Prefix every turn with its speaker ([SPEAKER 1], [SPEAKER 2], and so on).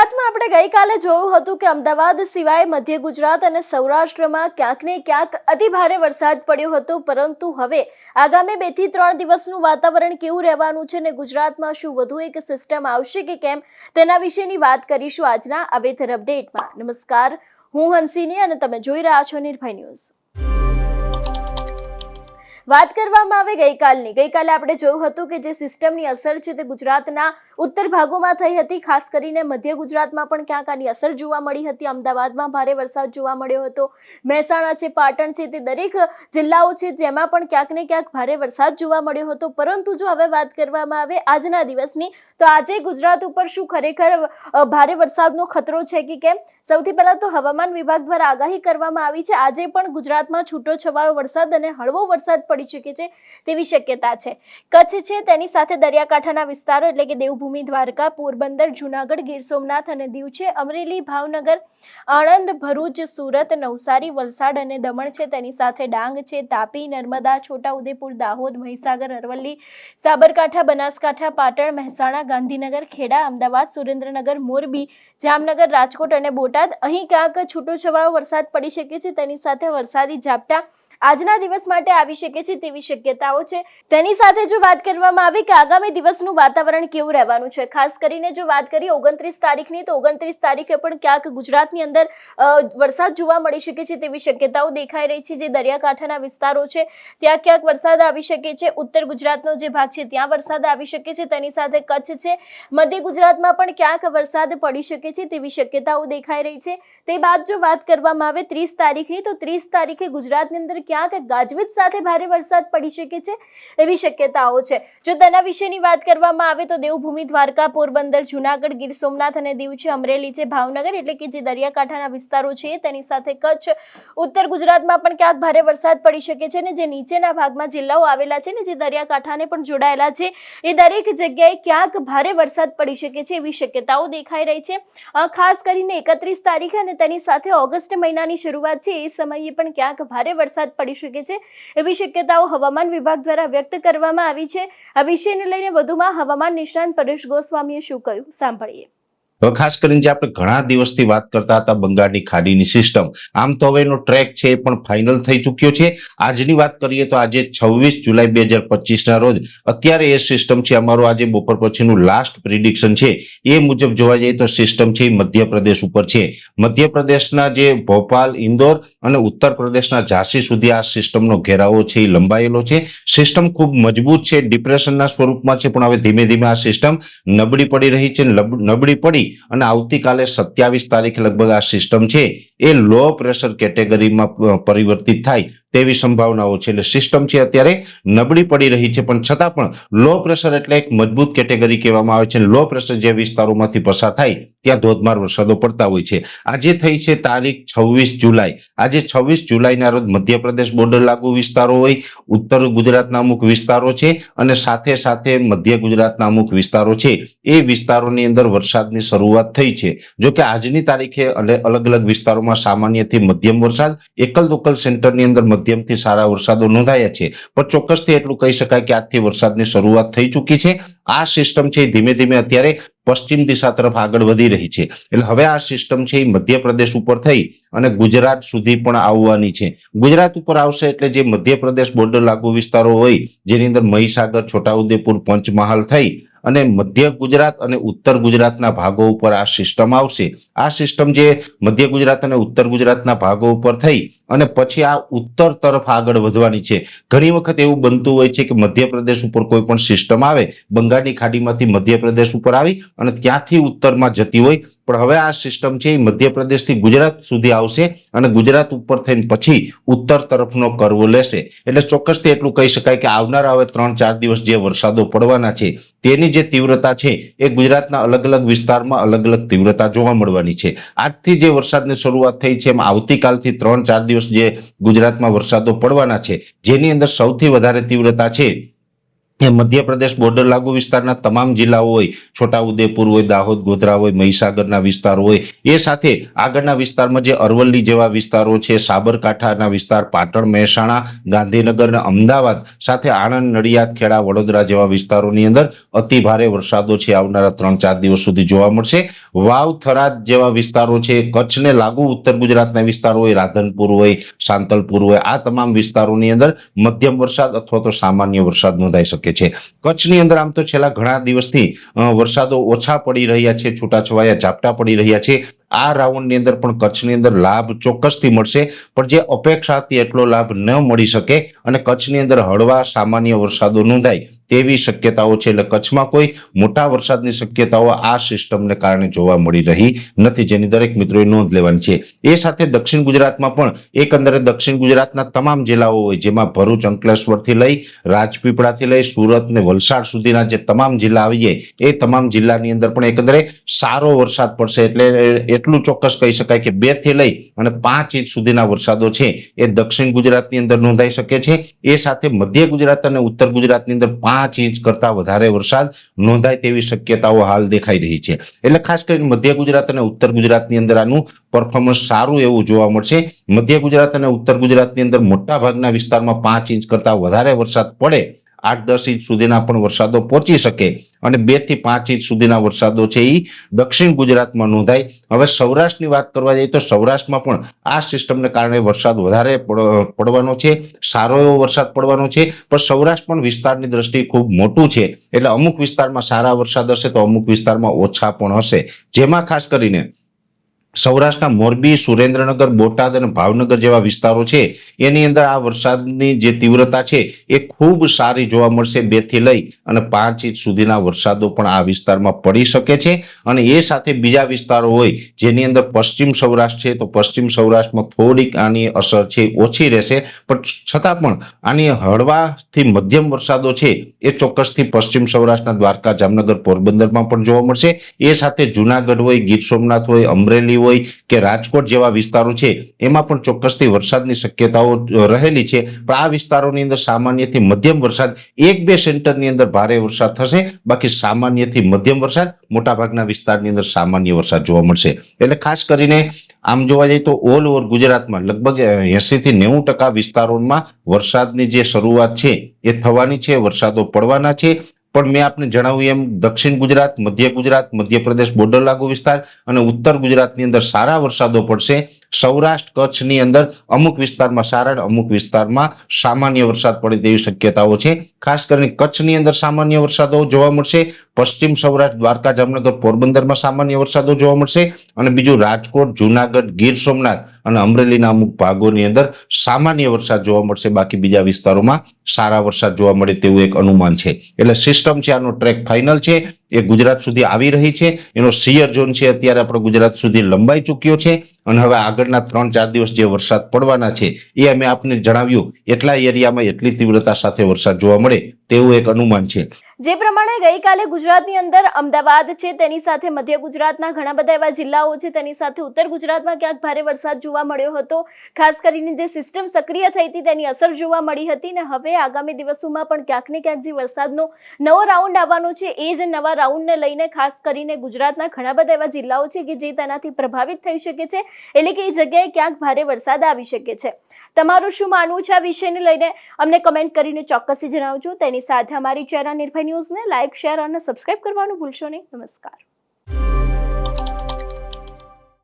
[SPEAKER 1] ગુજરાતમાં આપણે ગઈકાલે જોયું હતું કે અમદાવાદ સિવાય મધ્ય ગુજરાત અને સૌરાષ્ટ્રમાં ક્યાંક ને ક્યાંક અતિભારે વરસાદ પડ્યો હતો, પરંતુ હવે આગામી બેથી ત્રણ દિવસનું વાતાવરણ કેવું રહેવાનું છે ને ગુજરાતમાં શું વધુ એક સિસ્ટમ આવશે કે કેમ, તેના વિશેની વાત કરીશું આજના અવેધર વેધર અપડેટમાં નમસ્કાર, હું હંસિની અને તમે જોઈ રહ્યા છો નિર્ભય ન્યૂઝ. વાત કરવામાં આવે ગઈકાલની. ગઈકાલે આપણે જોયું હતું કે જે સિસ્ટમની અસર છે તે ગુજરાતના ઉત્તર ભાગોમાં થઈ હતી. ખાસ કરીને મધ્ય ગુજરાતમાં પણ ક્યાંક આની અસર જોવા મળી હતી. અમદાવાદમાં ભારે વરસાદ જોવા મળ્યો હતો. મહેસાણા છે, પાટણ છે તે દરેક જિલ્લાઓ છે જેમાં પણ ક્યાંક ને ક્યાંક ભારે વરસાદ જોવા મળ્યો હતો. પરંતુ જો હવે વાત કરવામાં આવે આજના દિવસની, તો આજે ગુજરાત ઉપર શું ખરેખર ભારે વરસાદનો ખતરો છે કે કેમ? સૌથી પહેલાં તો હવામાન વિભાગ દ્વારા આગાહી કરવામાં આવી છે. આજે પણ ગુજરાતમાં છૂટો છવાયો વરસાદ અને હળવો વરસાદ પડી શકે છે તેવી શક્યતા છે. કચ્છ છે તેની સાથે દરિયાકાંઠાના વિસ્તારો એટલે કે દેવભૂમિ, દ્વારકા, પોરબંદર, જુનાગઢ, ગીર સોમનાથ અને દીવ છે. અમરેલી, ભાવનગર, આણંદ, ભરૂચ, સુરત, નવસારી, વલસાડ અને દમણ છે તેની સાથે ડાંગ છે, તાપી, નર્મદા, છોટાઉદેપુર, દાહોદ, મહીસાગર, અરવલ્લી, સાબરકાંઠા, બનાસકાંઠા, પાટણ, મહેસાણા, ગાંધીનગર, ખેડા, અમદાવાદ, સુરેન્દ્રનગર, મોરબી, જામનગર, રાજકોટ અને બોટાદ. અહીં ક્યાંક છૂટોછવાયો વરસાદ પડી શકે છે તેની સાથે વરસાદી ઝાપટા આજના દિવસ માટે આવી શકે છે તેવી શક્યતાઓ છે. તેની સાથે જો વાત કરવામાં આવે કે આગામી દિવસનું વાતાવરણ કેવું રહેવાનું છે? ખાસ કરીને જો વાત કરીએ ઓગણત્રીસ તારીખની, તો ઓગણત્રીસ તારીખે પણ ક્યાંક ગુજરાતની અંદર વરસાદ જોવા મળી શકે છે તેવી શક્યતાઓ દેખાઈ રહી છે જે દરિયાકાંઠાના વિસ્તારો છે. ત્યાં ક્યાંક વરસાદ આવી શકે છે. ઉત્તર ગુજરાતનો જે ભાગ છે, ત્યાં વરસાદ આવી શકે છે. તેની સાથે કચ્છ છે. મધ્ય ગુજરાતમાં પણ ક્યાંક વરસાદ પડી શકે છે તેવી શક્યતાઓ દેખાઈ રહી છે. તે બાદ જો વાત કરવામાં આવે ત્રીસ તારીખની, તો ત્રીસ તારીખે ગુજરાતની અંદર ક્યાંક ગાજવીજ સાથે ભારે વરસાદ પડી શકે છે એવી શક્યતાઓ છે. જો તેના વિશેની વાત કરવામાં આવે તો દેવભૂમિ દ્વારકા, પોરબંદર, જુનાગઢ, ગીર સોમનાથ અને દીવ છે. અમરેલી છે, ભાવનગર એટલે કે જે દરિયાકાંઠાના વિસ્તારો છે તેની સાથે કચ્છ, ઉત્તર ગુજરાતમાં પણ ક્યાંક ભારે વરસાદ પડી શકે છે ને જે નીચેના ભાગમાં જિલ્લાઓ આવેલા છે ને જે દરિયાકાંઠાને પણ જોડાયેલા છે, એ દરેક જગ્યાએ ક્યાંક ભારે વરસાદ પડી શકે છે એવી શક્યતાઓ દેખાઈ રહી છે. ખાસ કરીને એકત્રીસ તારીખે અને તેની સાથે ઓગસ્ટ મહિનાની શરૂઆત છે એ સમયે પણ ક્યાંક ભારે વરસાદ પડી શકે છે એવી શક્યતાઓ હવામાન વિભાગ દ્વારા વ્યક્ત કરવામાં આવી છે. આ વિષયને લઈને વધુમાં હવામાન નિષ્ણાંત પરેશ ગોસ્વામીએ શું કહ્યું? સાંભળીએ.
[SPEAKER 2] હવે ખાસ કરીને જે આપણે ઘણા દિવસથી વાત કરતા હતા બંગાળની ખાડીની સિસ્ટમ આમ તો હવે એનો ટ્રેક છે એ પણ ફાઇનલ થઈ ચૂક્યો છે. આજની વાત કરીએ તો આજે છવ્વીસ જુલાઈ બે હજાર પચીસના રોજ અત્યારે એ સિસ્ટમ છે, અમારું આજે બપોર પછીનું લાસ્ટ પ્રિડિક્શન છે. એ મુજબ જોવા જઈએ તો સિસ્ટમ છે એ મધ્યપ્રદેશ ઉપર છે. મધ્યપ્રદેશના જે ભોપાલ, ઇન્દોર અને ઉત્તર પ્રદેશના ઝાંસી સુધી આ સિસ્ટમનો ઘેરાવો છે એ લંબાયેલો છે. સિસ્ટમ ખૂબ મજબૂત છે ડિપ્રેશનના સ્વરૂપમાં છે, પણ હવે ધીમે ધીમે આ સિસ્ટમ નબળી પડી રહી છે. નબળી પડી અને આવતીકાલે સત્યાવીસ તારીખે લગભગ આ સિસ્ટમ છે એ લો પ્રેશર કેટેગરીમાં પરિવર્તિત થાય. તેવી સંભાવનાઓ છે. એટલે સિસ્ટમ છે અત્યારે નબળી પડી રહી છે. પણ છતાં પણ લો પ્રેશર એટલે એક મજબૂત કેટેગરી કહેવામાં આવે છે. લો પ્રેશર જે વિસ્તારોમાંથી પસાર થાય, ત્યાં ધોધમાર વરસાદો પડતા હોય છે. આજે થઈ છે તારીખ છવ્વીસ જુલાઈ. આજે છવ્વીસ જુલાઈના રોજ મધ્યપ્રદેશ બોર્ડર લાગુ વિસ્તારો હોય, ઉત્તર ગુજરાતના અમુક વિસ્તારો છે અને સાથે સાથે મધ્ય ગુજરાતના અમુક વિસ્તારો છે. એ વિસ્તારોની અંદર વરસાદની શરૂઆત થઈ છે. જો કે આજની તારીખે અલે- અલગ અલગ વિસ્તારોમાં સામાન્યથી મધ્યમ વરસાદ એકલ દોકલ સેન્ટરની અંદર મધ્યમથી સારા વરસાદો નોંધાયા છે. પણ ચોક્કસથી એટલું કહી શકાય કે આજથી વરસાદની શરૂઆત થઈ ચૂકી છે. આ સિસ્ટમ છે ધીમે ધીમે અત્યારે પશ્ચિમ દિશા તરફ આગળ વધી રહી છે. એટલે હવે આ સિસ્ટમ છે એ મધ્યપ્રદેશ ઉપર થઈ અને ગુજરાત સુધી પણ આવવાની છે. ગુજરાત ઉપર આવશે એટલે જે મધ્યપ્રદેશ બોર્ડર લાગુ વિસ્તારો હોય, જેની અંદર મહીસાગર, છોટાઉદેપુર, પંચમહાલ થઈ અને મધ્ય ગુજરાત અને ઉત્તર ગુજરાતના ભાગો ઉપર આ સિસ્ટમ આવશે. આ સિસ્ટમ જે મધ્ય ગુજરાત અને ઉત્તર ગુજરાતના ભાગો ઉપર થઈ અને પછી આ ઉત્તર તરફ આગળ વધવાની છે. ઘણી વખત એવું બનતું હોય છે કે મધ્યપ્રદેશ ઉપર કોઈ પણ સિસ્ટમ આવે, બંગાળની ખાડીમાંથી મધ્યપ્રદેશ ઉપર આવી અને ત્યાંથી ઉત્તરમાં જતી હોય. પણ હવે આ સિસ્ટમ છે એ મધ્યપ્રદેશથી ગુજરાત સુધી આવશે અને ગુજરાત ઉપર થઈને પછી ઉત્તર તરફનો કરવો લેશે. એટલે ચોક્કસથી એટલું કહી શકાય કે આવનારા હવે ત્રણ ચાર દિવસ જે વરસાદો પડવાના છે, તેની જે તીવ્રતા છે એ ગુજરાતના અલગ અલગ વિસ્તારમાં અલગ અલગ તીવ્રતા જોવા મળવાની છે. આજથી જે વરસાદની શરૂઆત થઈ છે એમાં આવતીકાલથી ત્રણ ચાર દિવસ જે ગુજરાતમાં વરસાદો પડવાના છે, જેની અંદર સૌથી વધારે તીવ્રતા છે એ મધ્યપ્રદેશ બોર્ડર લાગુ વિસ્તારના તમામ જિલ્લાઓ હોય, છોટાઉદેપુર હોય, દાહોદ, ગોધરા હોય, મહીસાગરના વિસ્તારો હોય, એ સાથે આગળના વિસ્તારમાં જે અરવલ્લી જેવા વિસ્તારો છે, સાબરકાંઠાના વિસ્તાર, પાટણ, મહેસાણા, ગાંધીનગર અમદાવાદ સાથે આણંદ, નડિયાદ, ખેડા, વડોદરા જેવા વિસ્તારોની અંદર અતિ ભારે વરસાદો છે આવનારા ત્રણ ચાર દિવસ સુધી જોવા મળશે. વાવ, થરાદ જેવા વિસ્તારો છે, કચ્છને લાગુ ઉત્તર ગુજરાતના વિસ્તારો હોય, રાધનપુર હોય, સાંતલપુર હોય, આ તમામ વિસ્તારોની અંદર મધ્યમ વરસાદ અથવા તો સામાન્ય વરસાદ નોંધાઈ શકે છે. કચ્છની અંદર આમ તો છેલ્લા ઘણા દિવસથી વરસાદો ઓછા પડી રહ્યા છે, છૂટાછવાયા ઝાપટા પડી રહ્યા છે. આ રાઉન્ડની અંદર પણ કચ્છની અંદર લાભ ચોક્કસથી મળશે, પણ જે અપેક્ષા એટલો લાભ ન મળી શકે અને કચ્છની અંદર હળવા સામાન્ય વરસાદો નોંધાય. તેવી શક્યતાઓ છે. એટલે કચ્છમાં કોઈ મોટા વરસાદની શક્યતાઓ આ સિસ્ટમને કારણે જોવા મળી રહી નથી. જેની દરેક મિત્રોએ નોંધ લેવાની છે. એ સાથે દક્ષિણ ગુજરાતમાં પણ એકંદરે દક્ષિણ ગુજરાતના તમામ જિલ્લાઓ હોય, જેમાં ભરૂચ, અંકલેશ્વરથી લઈ રાજપીપળાથી લઈ સુરત ને વલસાડ સુધીના જે તમામ જિલ્લા આવીએ એ તમામ જિલ્લાની અંદર પણ એકંદરે સારો વરસાદ પડશે. એટલે એટલું ચોક્કસ કહી શકાય કે બેથી લઈ અને પાંચ ઇંચ સુધીના વરસાદો છે એ દક્ષિણ ગુજરાતની અંદર નોંધાઈ શકે છે. એ સાથે મધ્ય ગુજરાત અને ઉત્તર ગુજરાતની અંદર પાંચ ઇંચ કરતા વધારે વરસાદ નોંધાય તેવી શક્યતાઓ હાલ દેખાઈ રહી છે. એટલે ખાસ કરીને મધ્ય ગુજરાત અને ઉત્તર ગુજરાતની અંદર આનું પરફોર્મન્સ સારું એવું જોવા મળશે. મધ્ય ગુજરાત અને ઉત્તર ગુજરાતની અંદર મોટા ભાગના વિસ્તારમાં પાંચ ઇંચ કરતા વધારે વરસાદ પડે આઠ દસ ઇંચ સુધીના પણ વરસાદો પહોંચી શકે અને બેથી પાંચ ઇંચ સુધીના વરસાદો છે એ દક્ષિણ ગુજરાતમાં નોંધાય. હવે સૌરાષ્ટ્રની વાત કરવા જઈએ તો સૌરાષ્ટ્રમાં પણ આ સિસ્ટમને કારણે વરસાદ વધારે પડ- પડવાનો છે, સારો એવો વરસાદ પડવાનો છે, પણ સૌરાષ્ટ્ર પણ વિસ્તારની દ્રષ્ટિએ ખૂબ મોટું છે. એટલે અમુક વિસ્તારમાં સારા વરસાદ હશે તો અમુક વિસ્તારમાં ઓછા પણ હશે. જેમાં ખાસ કરીને સૌરાષ્ટ્રના મોરબી, સુરેન્દ્રનગર, બોટાદ અને ભાવનગર જેવા વિસ્તારો છે. એની અંદર આ વરસાદની જે તીવ્રતા છે એ ખૂબ સારી જોવા મળશે બેથી લઈ અને પાંચ ઇંચ સુધીના વરસાદો પણ આ વિસ્તારમાં પડી શકે છે. અને એ સાથે બીજા વિસ્તારો હોય જેની અંદર પશ્ચિમ સૌરાષ્ટ્ર છે તો પશ્ચિમ સૌરાષ્ટ્રમાં થોડીક આની અસર છે, ઓછી રહેશે. પણ છતાં પણ આની હળવાથી મધ્યમ વરસાદો છે એ ચોક્કસથી પશ્ચિમ સૌરાષ્ટ્રના દ્વારકા, જામનગર, પોરબંદરમાં પણ જોવા મળશે. એ સાથે જુનાગઢ હોય, ગીર સોમનાથ હોય, અમરેલી હોય કે રાજકોટ જેવા વિસ્તારો છે, એમાં પણ ચોક્કસથી વરસાદની શક્યતાઓ રહેલી છે. પણ આ વિસ્તારોની અંદર સામાન્યથી મધ્યમ વરસાદ, એક બે સેન્ટરની અંદર ભારે વરસાદ થશે. બાકી સામાન્યથી મધ્યમ વરસાદ, મોટાભાગના વિસ્તારની અંદર સામાન્ય વરસાદ જોવા મળશે. એટલે ખાસ કરીને આમ જોવા જઈએ તો ઓલ ઓવર ગુજરાતમાં લગભગ એસી થી નેવું ટકા વિસ્તારોમાં વરસાદની જે શરૂઆત છે, એ થવાની છે, વરસાદો પડવાના છે. પણ મેં આપને જણાવ્યું એમ, દક્ષિણ ગુજરાત, મધ્ય ગુજરાત, મધ્યપ્રદેશ બોર્ડર લાગુ વિસ્તાર અને ઉત્તર ગુજરાતની અંદર સારા વરસાદો પડશે. સૌરાષ્ટ્ર, કચ્છની અંદર અમુક વિસ્તારમાં સારા અમુક વિસ્તારમાં સામાન્ય વરસાદ પડે તેવી શક્યતાઓ છે. ખાસ કરીને કચ્છની અંદર સામાન્ય વરસાદો જોવા મળશે. પશ્ચિમ સૌરાષ્ટ્ર, દ્વારકા, જામનગર, પોરબંદરમાં સામાન્ય વરસાદો જોવા મળશે. અને બીજું રાજકોટ, જુનાગઢ, ગીર સોમનાથ અને અમરેલીના અમુક ભાગોની અંદર સામાન્ય વરસાદ જોવા મળશે. બાકી બીજા વિસ્તારોમાં સારા વરસાદ જોવા મળે તેવું એક અનુમાન છે. એટલે સિસ્ટમ છે, આનો ટ્રેક ફાઇનલ છે. એ ગુજરાત સુધી આવી રહી છે. એનો સિયર ઝોન છે, અત્યારે આપણો ગુજરાત સુધી લંબાઈ ચૂક્યો છે. અને હવે આગળના ત્રણ ચાર દિવસ જે વરસાદ પડવાના છે, એ અમે આપને જણાવ્યું. એટલા એરિયામાં એટલી તીવ્રતા સાથે વરસાદ જોવા મળે તેવું એક અનુમાન છે.
[SPEAKER 1] જે પ્રમાણે ગઈકાલે ગુજરાતની અંદર અમદાવાદ છે, તેની સાથે મધ્ય ગુજરાતના ઘણા બધા એવા જિલ્લાઓ છે, તેની સાથે ઉત્તર ગુજરાતમાં ક્યાંક ભારે વરસાદ જોવા મળ્યો હતો. ખાસ કરીને જે સિસ્ટમ સક્રિય થઈ હતી, તેની અસર જોવા મળી હતી ને હવે આગામી દિવસોમાં પણ ક્યાંક ને ક્યાંક જે વરસાદનો નવો રાઉન્ડ આવવાનો છે, એ જ નવા રાઉન્ડને લઈને ખાસ કરીને ગુજરાતના ઘણા બધા એવા જિલ્લાઓ છે કે જે તેનાથી પ્રભાવિત થઈ શકે છે, એટલે કે એ જગ્યાએ ક્યાંક ભારે વરસાદ આવી શકે છે. તમારું શું માનવું છે આ વિષયને લઈને? અમને કમેન્ટ કરીને ચોક્કસથી જણાવજો. તેની સાથે અમારી ચેરા નિર્ભય ન્યૂઝને લાઇક શેર અને સબસ્ક્રાઇબ કરવાનું ભૂલશો નહીં. નમસ્કાર.